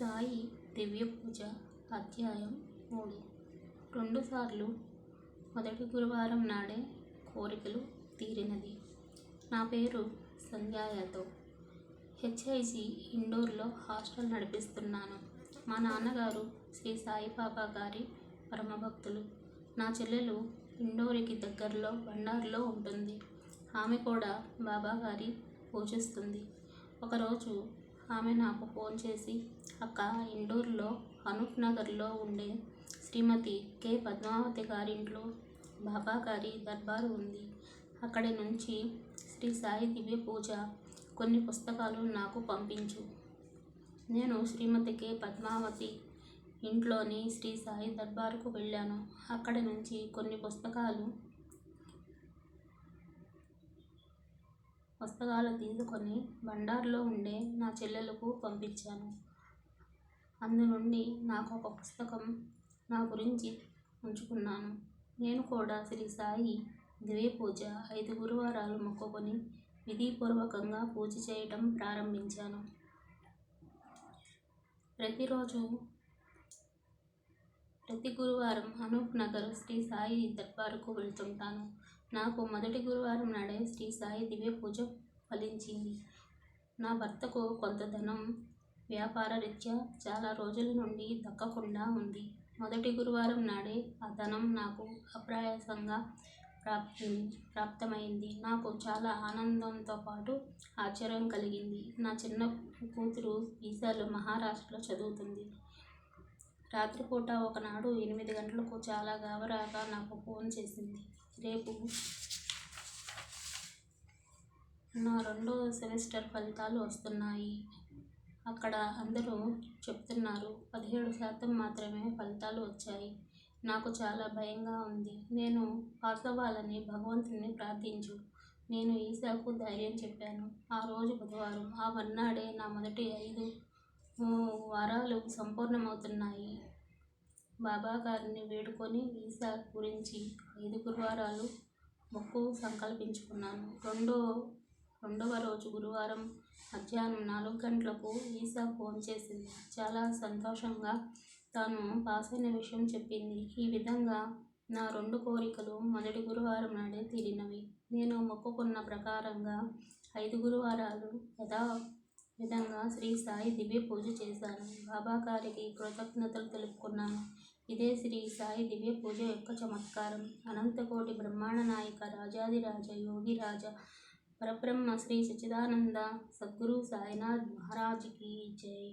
సాయి దివ్య పూజ అధ్యాయం మూడు. రెండుసార్లు మొదటి గురువారం నాడే కోరికలు తీరినది. నా పేరు సంధ్యా యాదవ్. హెచ్ఐజి ఇండోర్లో హాస్టల్ నడిపిస్తున్నాను. మా నాన్నగారు శ్రీ సాయిబాబా గారి పరమభక్తులు. నా చెల్లెలు ఇండోరికి దగ్గరలో బండార్లో ఉంటుంది. ఆమె కూడా బాబా గారి పూజిస్తుంది. ఒకరోజు ఆమె నాకు ఫోన్ చేసి అక్క ఇండోర్లో అనూప్ నగర్లో ఉండే శ్రీమతి కె. పద్మావతి గారింట్లో బాబా గారి దర్బారు ఉంది. అక్కడి నుంచి శ్రీ సాయి దివ్య పూజ కొన్ని పుస్తకాలు నాకు పంపించు. నేను శ్రీమతి కె. పద్మావతి ఇంట్లోని శ్రీ సాయి దర్బారుకు వెళ్ళాను. అక్కడి నుంచి కొన్ని పుస్తకాలు పుస్తకాలు తీసుకొని బండార్లో ఉండే నా చెల్లెలకు పంపించాను. అందు నుండి నాకు ఒక పుస్తకం నా గురించి ఉంచుకున్నాను. నేను కూడా శ్రీ సాయి దివ్య పూజ ఐదు గురువారాలు మొక్కుకొని విధిపూర్వకంగా పూజ చేయటం ప్రారంభించాను. ప్రతిరోజు ప్రతి గురువారం అనూప్ నగర్ శ్రీ సాయి దర్బారుకు వెళ్తుంటాను. నాకు మొదటి గురువారం నాడే శ్రీ సాయి దివ్య పూజ ఫలించింది. నా భర్తకు కొంత ధనం వ్యాపార రీత్యా చాలా రోజుల నుండి దక్కకుండా ఉంది. మొదటి గురువారం నాడే ఆ ధనం నాకు అప్రయాసంగా ప్రాప్తి ప్రాప్తమైంది. నాకు చాలా ఆనందంతో పాటు ఆశ్చర్యం కలిగింది. నా చిన్న కూతురు ఈసారి మహారాష్ట్రలో చదువుతుంది. రాత్రిపూట ఒకనాడు ఎనిమిది గంటలకు చాలా గాబరాగా నాకు ఫోన్ చేసింది. రేపు నా రెండో సెమిస్టర్ ఫలితాలు వస్తున్నాయి. అక్కడ అందరూ చెప్తున్నారు పదిహేడు శాతం మాత్రమే ఫలితాలు వచ్చాయి. నాకు చాలా భయంగా ఉంది. నేను పాస్ అవ్వాలని ప్రార్థించు. నేను ఈశాకు ధైర్యం చెప్పాను. ఆ రోజు బుధవారం ఆ మర్నాడే నా మొదటి ఐదు వారాలు సంపూర్ణమవుతున్నాయి. బాబా గారిని వేడుకొని ఈశా గురించి ఐదు గురువారాలు మొక్కు సంకల్పించుకున్నాను. రెండో రెండవ రోజు గురువారం మధ్యాహ్నం నాలుగు గంటలకు ఈశా ఫోన్ చేసింది. చాలా సంతోషంగా తాను పాస్ అయిన విషయం చెప్పింది. ఈ విధంగా నా రెండు కోరికలు మొదటి గురువారం నాడే తీరినవి. నేను మొక్కుకున్న ప్రకారంగా ఐదు గురువారాలు యథా విధంగా శ్రీ సాయి దివ్య పూజ చేశాను. బాబా గారికి కృతజ్ఞతలు తెలుపుకున్నాను. ఇదే శ్రీ సాయి దివ్య పూజ యొక్క చమత్కారం. అనంతకోటి బ్రహ్మాండ నాయక రాజాదిరాజ యోగిరాజ పరబ్రహ్మ శ్రీ సచ్చిదానంద సద్గురు సాయినాథ్ మహారాజ్కి జై.